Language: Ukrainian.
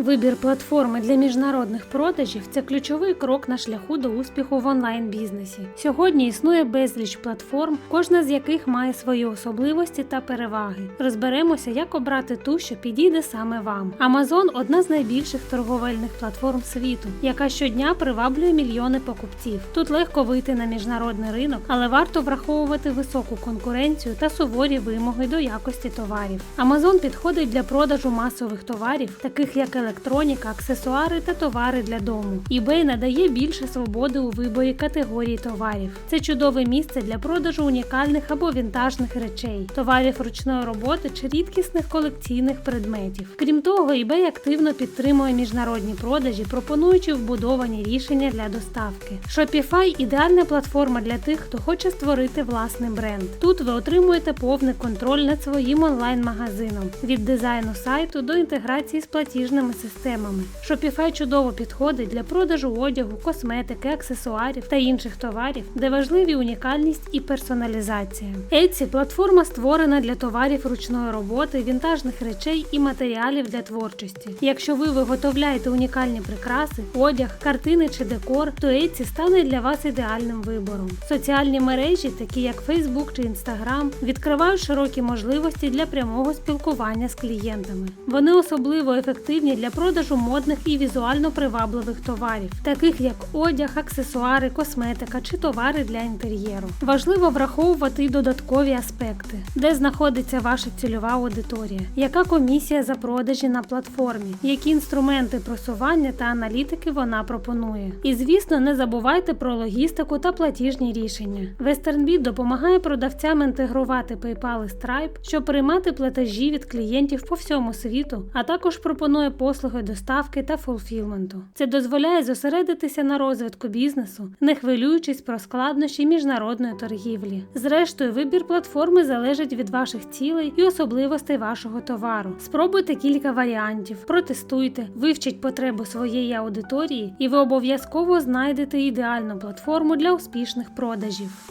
Вибір платформи для міжнародних продажів це ключовий крок на шляху до успіху в онлайн-бізнесі. Сьогодні існує безліч платформ, кожна з яких має свої особливості та переваги. Розберемося, як обрати ту, що підійде саме вам. Amazon – одна з найбільших торговельних платформ світу, яка щодня приваблює мільйони покупців. Тут легко вийти на міжнародний ринок, але варто враховувати високу конкуренцію та суворі вимоги до якості товарів. Amazon підходить для продажу масових товарів, таких як електроніка, аксесуари та товари для дому. eBay надає більше свободи у виборі категорій товарів. Це чудове місце для продажу унікальних або вінтажних речей, товарів ручної роботи чи рідкісних колекційних предметів. Крім того, eBay активно підтримує міжнародні продажі, пропонуючи вбудовані рішення для доставки. Shopify – ідеальна платформа для тих, хто хоче створити власний бренд. Тут ви отримуєте повний контроль над своїм онлайн-магазином від дизайну сайту до інтеграції з платіжними системами. Shopify чудово підходить для продажу одягу, косметики, аксесуарів та інших товарів, де важливі унікальність і персоналізація. Etsy – платформа створена для товарів ручної роботи, вінтажних речей і матеріалів для творчості. Якщо ви виготовляєте унікальні прикраси, одяг, картини чи декор, то Etsy стане для вас ідеальним вибором. Соціальні мережі, такі як Facebook чи Instagram, відкривають широкі можливості для прямого спілкування з клієнтами. Вони особливо ефективні для продажу модних і візуально привабливих товарів, таких як одяг, аксесуари, косметика чи товари для інтер'єру. Важливо враховувати й додаткові аспекти, де знаходиться ваша цільова аудиторія, яка комісія за продажі на платформі, які інструменти просування та аналітики вона пропонує. І звісно, не забувайте про логістику та платіжні рішення. WesternBit допомагає продавцям інтегрувати PayPal і Stripe, щоб приймати платежі від клієнтів по всьому світу, а також пропонує послуги доставки та фулфілменту. Це дозволяє зосередитися на розвитку бізнесу, не хвилюючись про складнощі міжнародної торгівлі. Зрештою, вибір платформи залежить від ваших цілей і особливостей вашого товару. Спробуйте кілька варіантів, протестуйте, вивчіть потребу своєї аудиторії, і ви обов'язково знайдете ідеальну платформу для успішних продажів.